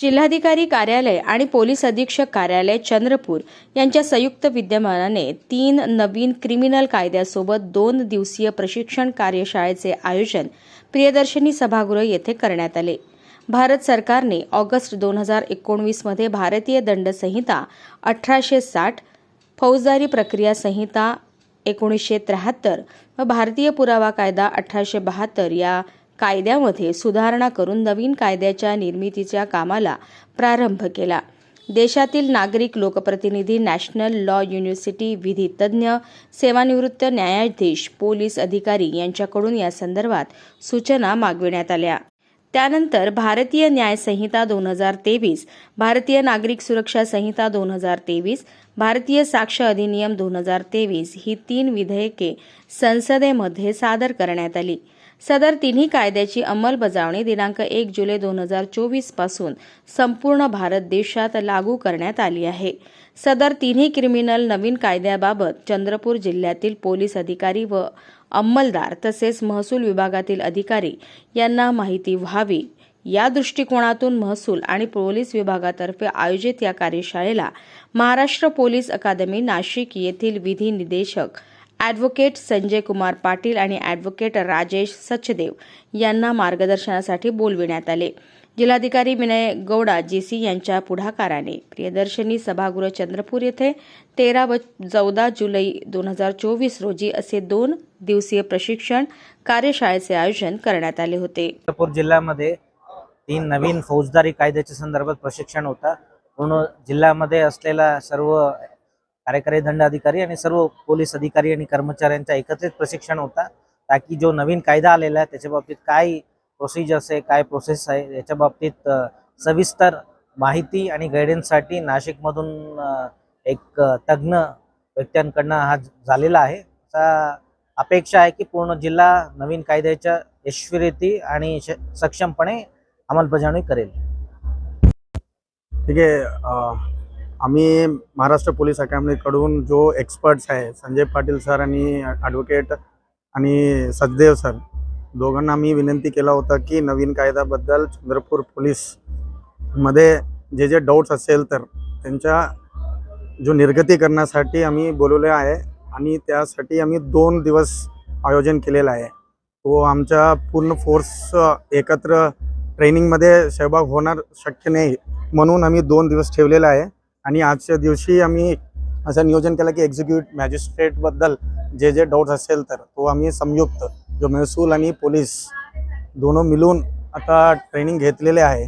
जिल्हाधिकारी कार्यालय आणि पोलीस अधीक्षक कार्यालय चंद्रपूर यांच्या संयुक्त विद्यमानाने तीन नवीन क्रिमिनल कायद्यासोबत दोन दिवसीय प्रशिक्षण कार्यशाळेचे आयोजन प्रियदर्शनी सभागृह येथे करण्यात आले. भारत सरकारने ऑगस्ट दोन हजार एकोणवीसमध्ये भारतीय दंड संहिता अठराशे साठ फौजदारी प्रक्रिया संहिता एकोणीसशे त्र्याहत्तर व भारतीय पुरावा कायदा अठराशे बहात्तर या कायद्यामध्ये सुधारणा करून नवीन कायद्याच्या निर्मितीच्या कामाला प्रारंभ केला. देशातील नागरिक लोकप्रतिनिधी नॅशनल लॉ युनिव्हर्सिटी विधी तज्ज्ञ सेवानिवृत्त न्यायाधीश पोलीस अधिकारी यांच्याकडून या संदर्भात सूचना मागविण्यात आल्या. त्यानंतर भारतीय न्याय संहिता दोन हजार तेवीस भारतीय नागरिक सुरक्षा संहिता दोन हजार तेवीस भारतीय साक्ष अधिनियम दोन हजार तेवीस ही तीन विधेयके संसदेमध्ये सादर करण्यात आली. सदर तिन्ही कायद्याची अंमलबजावणी दिनांक एक जुलै दोन हजार चोवीसपासून संपूर्ण भारत देशात लागू करण्यात आली आहे. सदर तिन्ही क्रिमिनल नवीन कायद्याबाबत चंद्रपूर जिल्ह्यातील पोलीस अधिकारी व अंमलदार तसेच महसूल विभागातील अधिकारी यांना माहिती व्हावी. या दृष्टिकोनातून महसूल आणि पोलीस विभागातर्फे आयोजित या कार्यशाळेला महाराष्ट्र पोलीस अकादमी नाशिक येथील विधी निदेशक ॲडव्होकेट संजय कुमार पाटील आणि ॲडव्होकेट राजेश सचदेव यांना मार्गदर्शनासाठी बोलविण्यात आले. जिल्हाधिकारी विनय गौडा जीसी यांच्या पुढाकाराने. प्रियदर्शनी सभागृह चंद्रपूर येथे तेरा व चौदा जुलै दोन हजार चोवीस रोजी असे दोन दिवसीय प्रशिक्षण कार्यशाळेचे आयोजन करण्यात आले होते. चंद्रपूर जिल्ह्यामध्ये तीन नवीन फौजदारी कायद्याच्या संदर्भात प्रशिक्षण होता. पूर्ण जिल्ह्यामध्ये असलेला सर्व कार्यकारी दंडाधिकारी आणि सर्व पोलीस अधिकारी आणि कर्मचाऱ्यांचा एकत्रित प्रशिक्षण होता ताकी जो नवीन कायदा आलेला आहे त्याच्या बाबतीत काय प्रोसिजर्स आहे काय प्रोसेस आहे याच्या बाबतीत सविस्तर माहिती आणि गायडन्ससाठी नाशिकमधून एक तज्ज्ञ व्यक्त्यांकडनं हा झालेला आहे. असा अपेक्षा आहे की पूर्ण जिल्हा नवीन कायद्याच्या यशस्वीरिती आणि सक्षमपणे अंमलबजावणी करेल. ठीक आहे अं, आम्ही महाराष्ट्र पोलीस अकॅडमीकडून जो एक्सपर्ट्स आहे संजय पाटील सर आणि ॲडव्होकेट आणि सचदेव सर दोघांना आम्ही विनंती केला होता की नवीन कायद्याबद्दल चंद्रपूर पोलीसमध्ये जे जे डाऊट्स असेल तर त्यांच्या जो निर्गती करण्यासाठी आम्ही बोलवले आहे आणि त्यासाठी आम्ही दोन दिवस आयोजन केलेलं आहे. तो आमच्या पूर्ण फोर्स एकत्र ट्रेनिंगमध्ये सहभाग होणार शक्य नाही म्हणून आम्ही दोन दिवस ठेवलेला आहे. आणि आजच्या दिवशी आम्ही असं नियोजन केलं की एक्झिक्युट मॅजिस्ट्रेटबद्दल जे जे डाऊट्स असेल तर तो आम्ही संयुक्त जो महसूल आणि पोलीस दोनों मिळून आता ट्रेनिंग घेतलेले आहे.